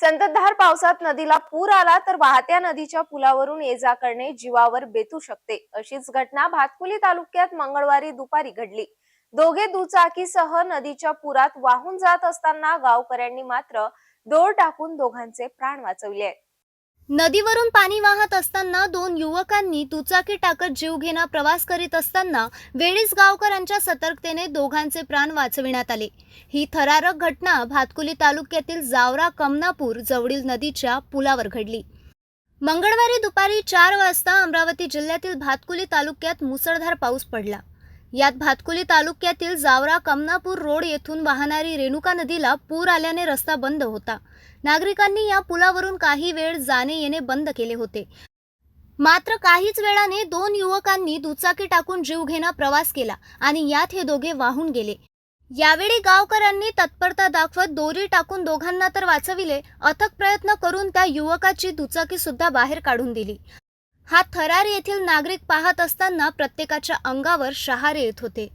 संततधार पावसात नदीला पूर आला तर वाहत्या नदीच्या पुलावरून ये जा करणे जीवावर बेतू शकते अशीच घटना भातकुली तालुक्यात मंगळवारी दुपारी घडली दोघे दुचाकीसह नदीच्या पुरात वाहून जात असताना गावकऱ्यांनी मात्र दोर टाकून दोघांचे प्राण वाचवले आहेत. नदीवरून पाणी वाहत असताना दोन युवकांनी दुचाकी टाकत जीवघेणा प्रवास करीत असताना वेळीच गावकऱ्यांच्या सतर्कतेने दोघांचे प्राण वाचविण्यात आले. ही थरारक घटना भातकुली तालुक्यातील जावरा कमनापूर जवळील नदीच्या पुलावर घडली. मंगळवारी दुपारी चार वाजता अमरावती जिल्ह्यातील भातकुली तालुक्यात मुसळधार पाऊस पडला. यात भातकुली तालुक्यातील जावरा कमनापूर रोड येथून वाहणारी रेणुका नदीला पूर आल्याने रस्ता बंद होता. नागरिकांनी या पुलावरून काही वेळ जाणे येणे बंद केले होते. मात्र काहीच वेळाने दोन युवकांनी दुचाकी टाकून जीवघेणा प्रवास केला आणि यात हे दोघे वाहून गेले. यावेळी गावकऱ्यांनी तत्परता दाखवत दोरी टाकून दोघांना तर वाचविले अथक प्रयत्न करून त्या युवकाची दुचाकी सुद्धा बाहेर काढून दिली. हा थरार येथील नागरिक पाहत असताना प्रत्येकाच्या अंगावर शहारे येत होते.